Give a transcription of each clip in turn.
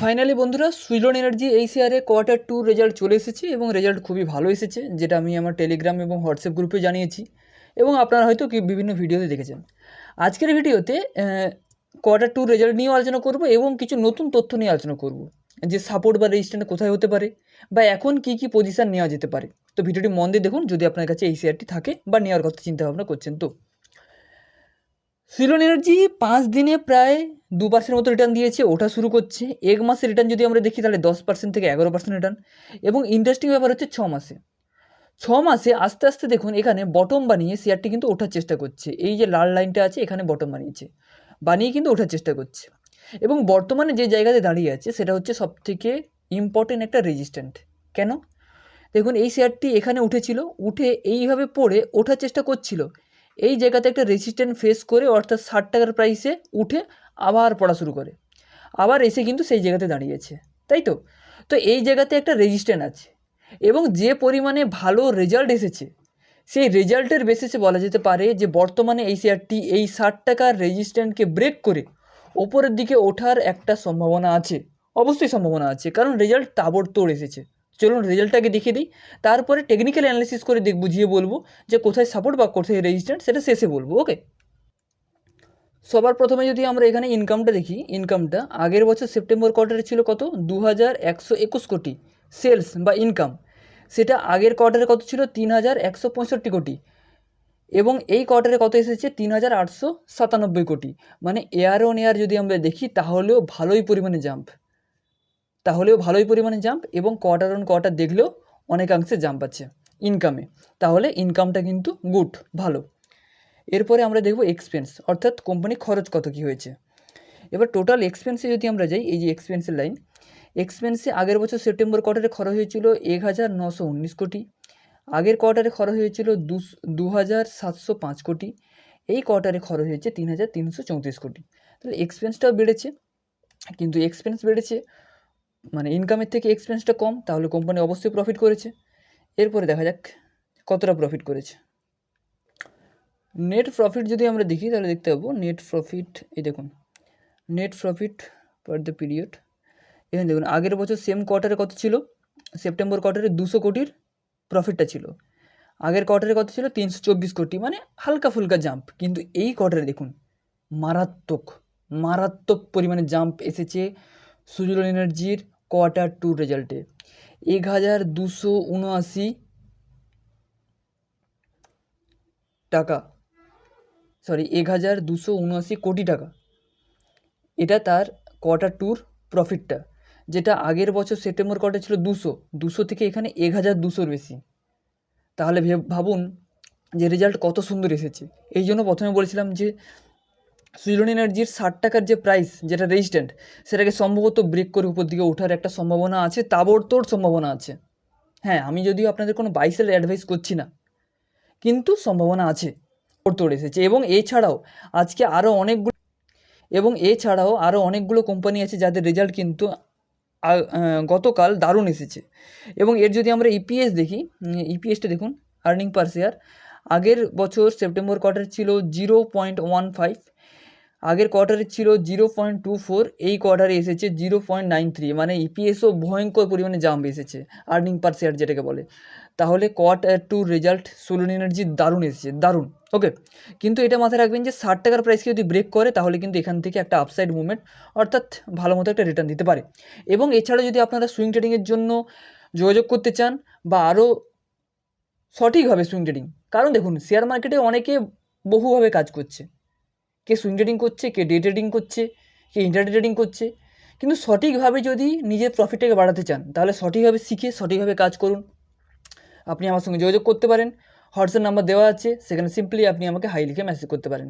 Finally বন্ধুরা, সুইলন energy এই শেয়ারে কোয়ার্টার টু রেজাল্ট চলে এসেছে এবং রেজাল্ট খুবই ভালো এসেছে, যেটা আমি আমার টেলিগ্রাম এবং হোয়াটসঅ্যাপ গ্রুপে জানিয়েছি এবং আপনারা হয়তো কি বিভিন্ন ভিডিওতে দেখেছেন। আজকের ভিডিওতে কোয়ার্টার টু রেজাল্ট নিয়েও আলোচনা করব এবং কিছু নতুন তথ্য নিয়ে আলোচনা করব, যে সাপোর্ট বা রেজিস্ট্যান্ট কোথায় হতে পারে বা এখন কী কী পজিশান নেওয়া যেতে পারে। তো ভিডিওটি মন দিয়ে দেখুন, যদি আপনার কাছে এই শেয়ারটি থাকে বা নেওয়ার কথা চিন্তা ভাবনা করছেন তো। সিলন এনার্জি পাঁচ দিনে প্রায় দু পার্সেন্ট মতো রিটার্ন দিয়েছে, ওটা শুরু করছে। এক মাসের রিটার্ন যদি আমরা দেখি, তাহলে দশ পার্সেন্ট থেকে এগারো পার্সেন্ট রিটার্ন এবং ইন্টারেস্টিং ব্যাপার হচ্ছে ছ মাসে। ছ মাসে আস্তে আস্তে দেখুন, এখানে বটম বানিয়ে শেয়ারটি কিন্তু ওঠার চেষ্টা করছে। এই যে লাল লাইনটা আছে, এখানে বটম বানিয়েছে। বানিয়ে কিন্তু ওঠার চেষ্টা করছে। এবং বর্তমানে যে জায়গাতে দাঁড়িয়ে আছে, সেটা হচ্ছে সবথেকে ইম্পর্টেন্ট একটা রেজিস্ট্যান্ট কেন? দেখুন, এই শেয়ারটি এখানে উঠেছিল, উঠে এইভাবে পড়ে ওঠার চেষ্টা করছিল। এই জায়গাতে একটা রেজিস্ট্যান্ট ফেস করে অর্থাৎ ষাট টাকার প্রাইসে উঠে আবার পড়া শুরু করে। আবার এসে কিন্তু সেই জায়গাতে দাঁড়িয়েছে তাই তো? তো এই জায়গাতে একটা রেজিস্ট্যান্ট আছে এবং যে পরিমাণে ভালো রেজাল্ট এসেছে, সেই রেজাল্টের বেসিসে বলা যেতে পারে যে বর্তমানে এই শেয়ারটি এই ষাট টাকার রেজিস্ট্যান্টকে ব্রেক করে ওপরের দিকে ওঠার একটা সম্ভাবনা আছে, অবশ্যই সম্ভাবনা আছে, কারণ রেজাল্ট তাবড়তোড় এসেছে। চলুন রেজাল্টটাকে দেখিয়ে দিই। তারপরে টেকনিক্যাল অ্যানালিসিস করে দেখ বুঝিয়ে বলব যে কোথায় সাপোর্ট বা কোথায় রেজিস্ট্যান্ট সেটা শেষে বলব ওকে সবার প্রথমে যদি আমরা এখানে ইনকামটা দেখি ইনকামটা আগের বছর সেপ্টেম্বর কোয়ার্টারে ছিল কত? দু হাজার একশো একুশ কোটি সেলস বা ইনকাম সেটা আগের কোয়ার্টারে কত ছিল? তিন হাজার একশো পঁয়ষট্টি কোটি। এবং এই কোয়ার্টারে কত এসেছে? তিন হাজার আটশো সাতানব্বই কোটি। মানে এয়ার অন এয়ার যদি আমরা দেখি, তাহলেও ভালোই পরিমাণে জাম্প তাহলেও ভালোই পরিমাণে জাম্প এবং কোয়ার্টার অন কোয়ার্টার দেখলেও অনেকাংশে জাম্প আছে ইনকামে তাহলে ইনকামটা কিন্তু গুড ভালো। এরপরে আমরা দেখব এক্সপেন্স অর্থাৎ কোম্পানি খরচ কত কী হয়েছে। এবার টোটাল এক্সপেন্সে যদি আমরা যাই, এই যে এক্সপেন্সের লাইন এক্সপেন্সে আগের বছর সেপ্টেম্বর কোয়ার্টারে খরচ হয়েছিল এক হাজার নশো উনিশ কোটি, আগের কোয়ার্টারে খরচ হয়েছিল দু হাজার সাতশো পাঁচ কোটি, এই কোয়ার্টারে খরচ হয়েছে তিন হাজার তিনশো চৌত্রিশ কোটি। তাহলে এক্সপেন্সটাও বেড়েছে, কিন্তু এক্সপেন্স বেড়েছে। মানে ইনকামের থেকে এক্সপেন্সটা কম, তাহলে কোম্পানি অবশ্যই প্রফিট করেছে। এরপরে দেখা যাক কতটা প্রফিট করেছে। নেট প্রফিট যদি আমরা দেখি, তাহলে দেখতে পাবো নেট প্রফিট এই দেখুন net profit per the period এখানে দেখুন, আগের বছর সেম কোয়ার্টারে কত ছিল? সেপ্টেম্বর কোয়ার্টারে দুশো কোটির প্রফিটটা ছিল। আগের কোয়ার্টারে কত ছিল? তিনশো চব্বিশ কোটি মানে হালকা ফুলকা জাম্প কিন্তু এই কোয়ার্টারে দেখুন, মারাত্মক মারাত্মক পরিমাণে জাম্প এসেছে। সুজলন এনার্জির কোয়ার্টার টু রেজাল্টে এক হাজার দুশো উনআশি টাকা। সরি এক হাজার দুশো উনআশি কোটি টাকা। এটা তার কোয়ার্টার টুর প্রফিটটা যেটা আগের বছর সেপ্টেম্বর কোয়ার্টার ছিল দুশো। দুশো থেকে এখানে এক হাজার দুশোর বেশি। তাহলে ভাবুন যে রেজাল্ট কত সুন্দর এসেছে। এই জন্য প্রথমে বলেছিলাম যে সুইলন এনার্জির ষাট টাকার যে প্রাইস যেটা রেজিস্ট্যান্ট সেটাকে সম্ভবত ব্রেক করে উপর দিকে ওঠার একটা সম্ভাবনা আছে তাবড়তোড় সম্ভাবনা আছে। হ্যাঁ আমি যদিও আপনাদের কোনো বাইসেল অ্যাডভাইস করছি না, কিন্তু সম্ভাবনা আছে তোড় এসেছে। এবং এছাড়াও আজকে আরও অনেকগুলো, এবং এছাড়াও আরও অনেকগুলো কোম্পানি আছে যাদের রেজাল্ট কিন্তু গতকাল দারুণ এসেছে। এবং এর যদি আমরা ইপিএস দেখি ইপিএসটা দেখুন আর্নিং পার শেয়ার আগের বছর সেপ্টেম্বর কোয়ার্টার ছিল জিরো পয়েন্ট ওয়ান ফাইভ আগের কোয়ার্টারে ছিল জিরো পয়েন্ট টু ফোর এই কোয়ার্টারে এসেছে জিরো পয়েন্ট নাইন থ্রি মানে ইপিএসও ভয়ঙ্কর পরিমাণে জাম্প এসেছে আর্নিং পার শেয়ার যেটাকে বলে। তাহলে quarter two result Solon energy দারুণ এসেছে, দারুণ ওকে কিন্তু এটা মাথায় রাখবেন যে ষাট টাকার প্রাইসকে যদি ব্রেক করে, তাহলে কিন্তু এখান থেকে একটা আপসাইড মুভমেন্ট অর্থাৎ ভালো মতো একটা রিটার্ন দিতে পারে। এবং এছাড়া যদি আপনারা সুইং ট্রেডিংয়ের জন্য যোগাযোগ করতে চান, বা আরও সঠিকভাবে সুইং ট্রেডিং কারণ দেখুন শেয়ার মার্কেটে অনেকে বহুভাবে কাজ করছে। কে সুইং ট্রেডিং করছে, কে ডে ট্রেডিং করছে, কে ইন্টারডে ট্রেডিং করছে। কিন্তু সঠিকভাবে যদি নিজের প্রফিটটাকে বাড়াতে চান, তাহলে সঠিকভাবে শিখে সঠিকভাবে কাজ করুন। আপনি আমার সঙ্গে যোগাযোগ করতে পারেন। হোয়াটসঅ্যাপ নাম্বার দেওয়া আছে, সেখানে সিম্পলি আপনি আমাকে হাই লিখে মেসেজ করতে পারেন।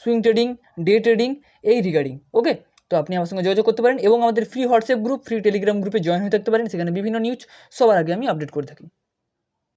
সুইং ট্রেডিং ডে ট্রেডিং এই রিগার্ডিং ওকে তো আপনি আমার সঙ্গে যোগাযোগ করতে পারেন এবং আমাদের free WhatsApp group free Telegram গ্রুপে জয়েন হয়ে থাকতে পারেন। সেখানে বিভিন্ন নিউজ সবার আগে আমি আপডেট করে থাকি।